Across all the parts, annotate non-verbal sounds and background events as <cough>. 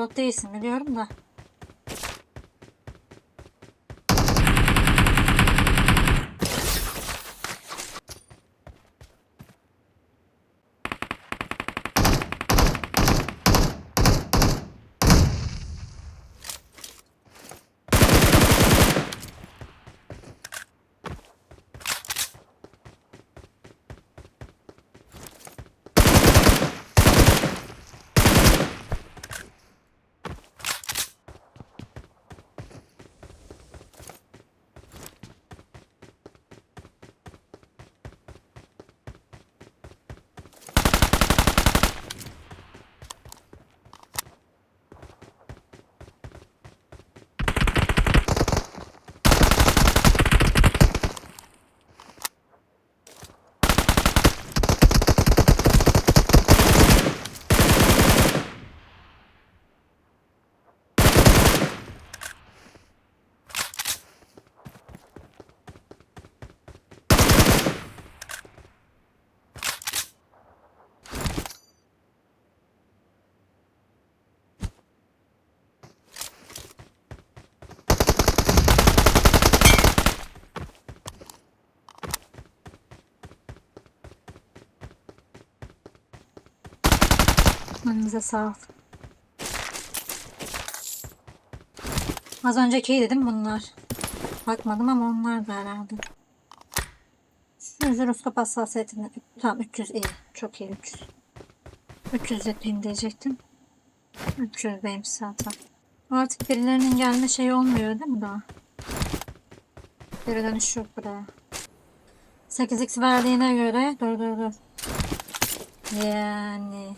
Bot değilsin biliyorum da. Önümüze sağlık. Az önceki dedim bunlar. Bakmadım ama onlar da herhalde. Şu jiroskop hassasiyetini tamam 300 iyi. Çok iyi 300. 300 yapayım diyecektim. 300'deymiş zaten. Artık birilerinin gelme şeyi olmuyor değil mi daha? Geri dönüş yok buraya. 8x verdiğine göre dur dur dur. Yani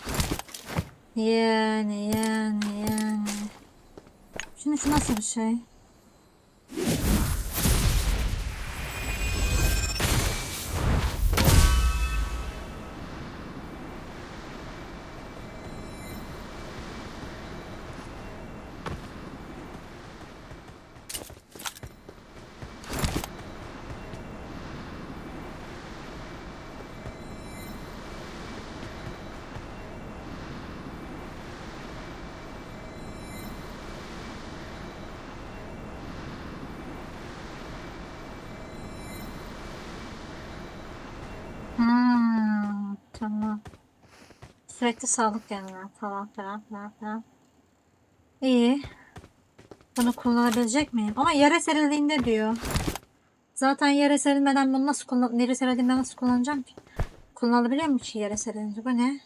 yani yani yani. Şimdi şu nasıl bir şey? Tamam. Sürekli sağlık gelmiyor falan filan filan filan. İyi. Bunu kullanabilecek miyim? Ama yere serildiğinde diyor. Zaten yere serilmeden bunu nasıl kullan... Yere serildiğinde nasıl kullanacağım ki? Kullanabiliyor mu ki yere serilince? Bu ne?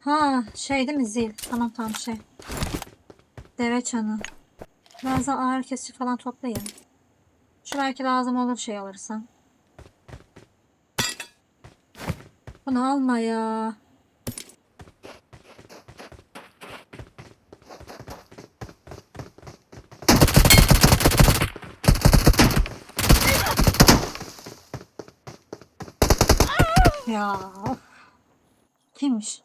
Ha şey değil mi zil? Tamam tamam şey. Deve çanı. Biraz da ağır kesici falan toplayayım. Şu belki lazım olur şey alırsam. Bunu alma ya. Ya. Kimmiş?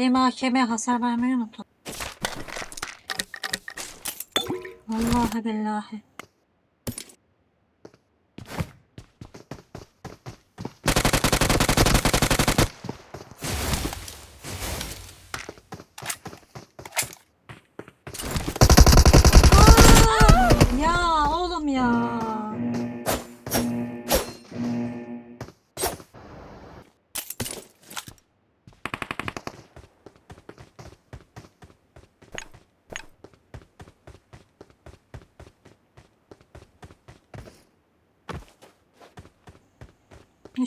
Benim AKM'ye hasar vermeyi unuttum. Vallahi billahi.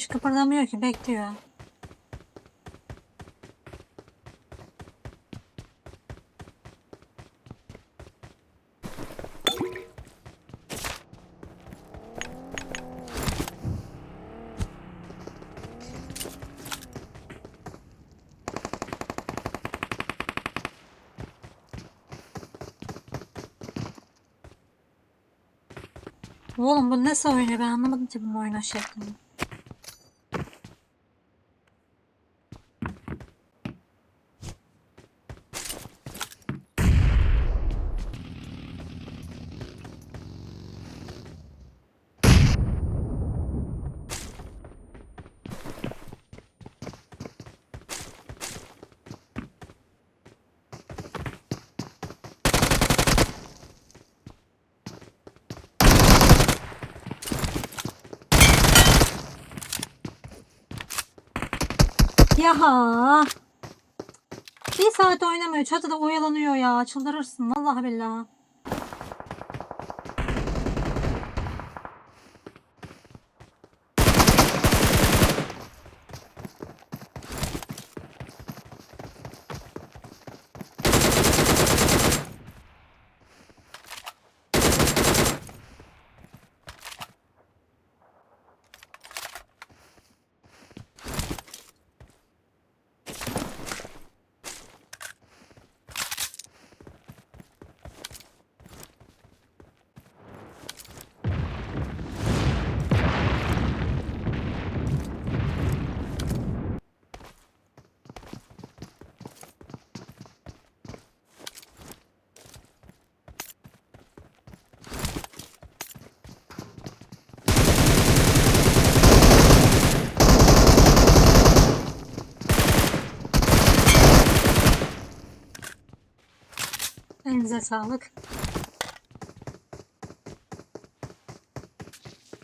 Hiç kıpırdamıyor ki bekliyor. Oğlum bu nasıl oynuyor ben anlamadım ki bu oyuna şeklini. Ya bir saat oynamıyor. Çatıda oyalanıyor ya. Çıldırırsın. Vallahi billahi. Elinize sağlık.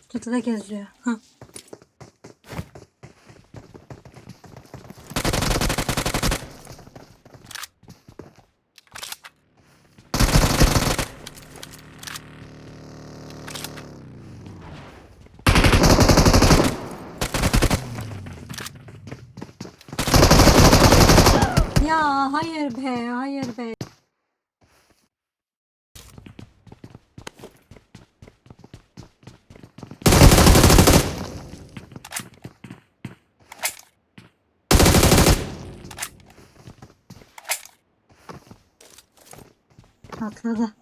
Çatıda geziyor. Hah. 好磕磕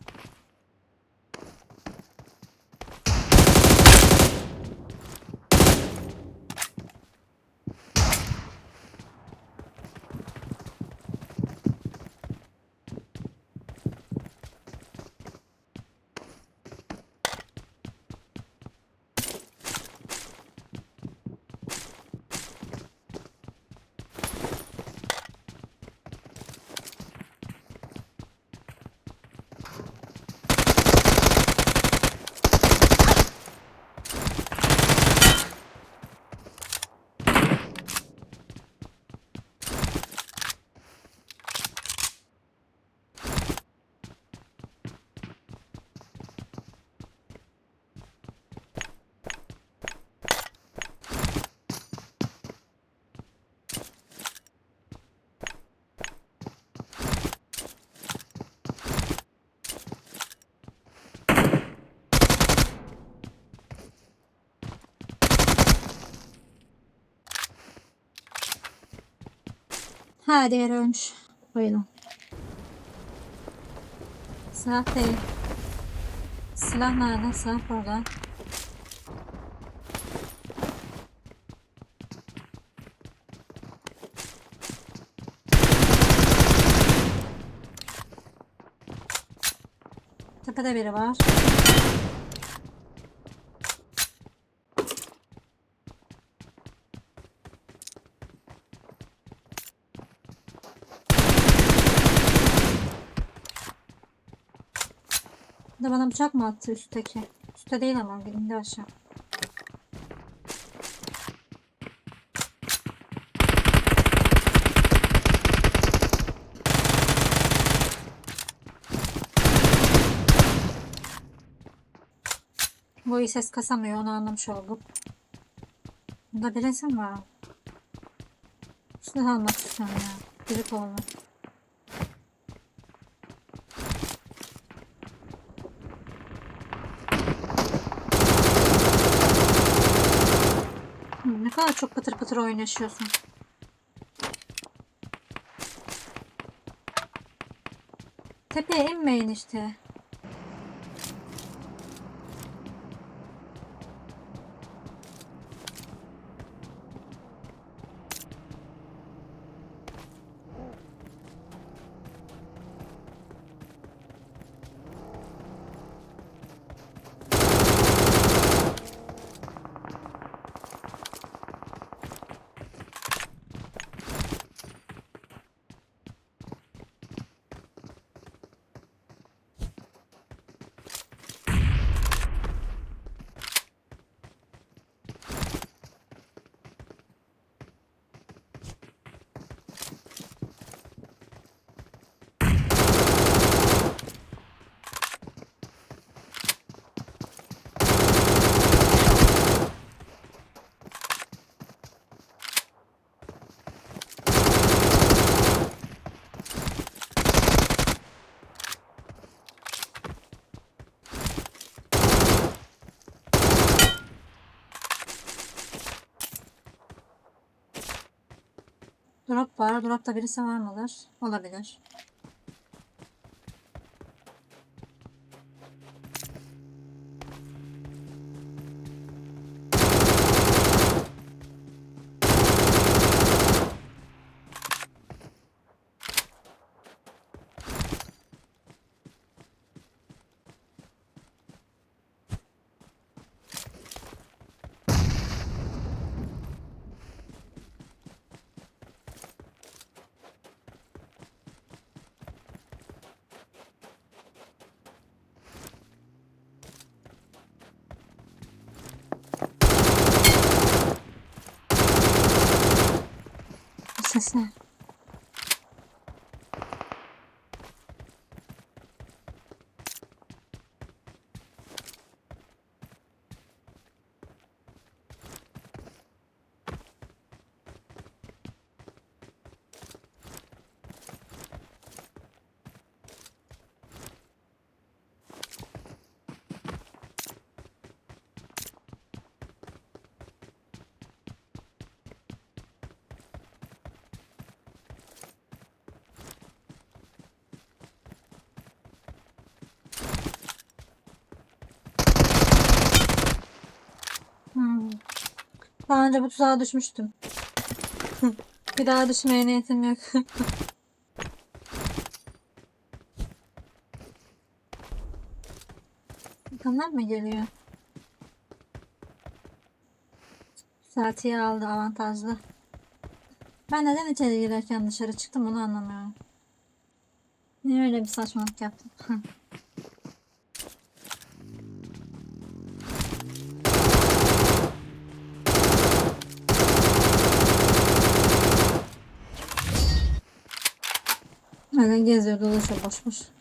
Ha diğeri ölmüş. Buyurun. Silah değil. Silah nerede? Silah burada. Tepede biri var. Bana mı attı üstteki? Üstte değil ama indi aşağı. Bu iyi ses kasamıyor onu anlamış olduk. Bunda bir resim var. Silah almak istiyorum ya. Biri kovalı. Ne kadar çok pıtır pıtır oynaşıyorsun. Tepeye inmeyin işte. Var. Dropta birisi var mıdır? Olabilir. Ses ne? Daha önce bu tuzağa düşmüştüm. <laughs> Bir daha düşmeye niyetim yok. <laughs> Bakanlar mı geliyor? Saatiyi aldı avantajlı. Ben neden içeri girerken dışarı çıktım onu anlamıyorum. Niye öyle bir saçmalık yaptım? <laughs> Öyle geziyor dolaşıyor boş boş.